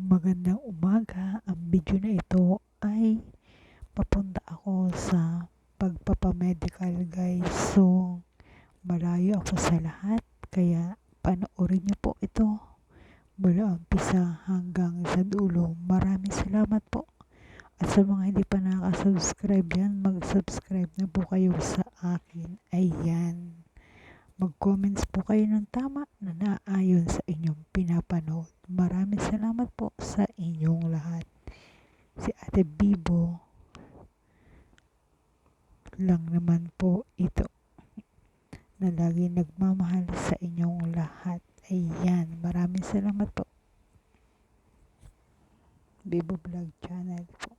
Magandang umaga. Ang video na ito ay papunta ako sa pagpapamedical guys. So, malayo ako sa lahat. Kaya panoorin niyo po ito mula umpisa hanggang sa dulo. Maraming salamat po. At sa mga hindi pa nakasubscribe yan, mag-subscribe na po kayo sa akin. Ayan. Mag-comments po kayo ng tama na naayon sa inyong pinapanood. Maraming salamat po sa inyong lahat. Si Ate Bibo lang naman po ito na lagi nagmamahal sa inyong lahat. Ayan. Maraming salamat po. Bibo Vlog Channel po.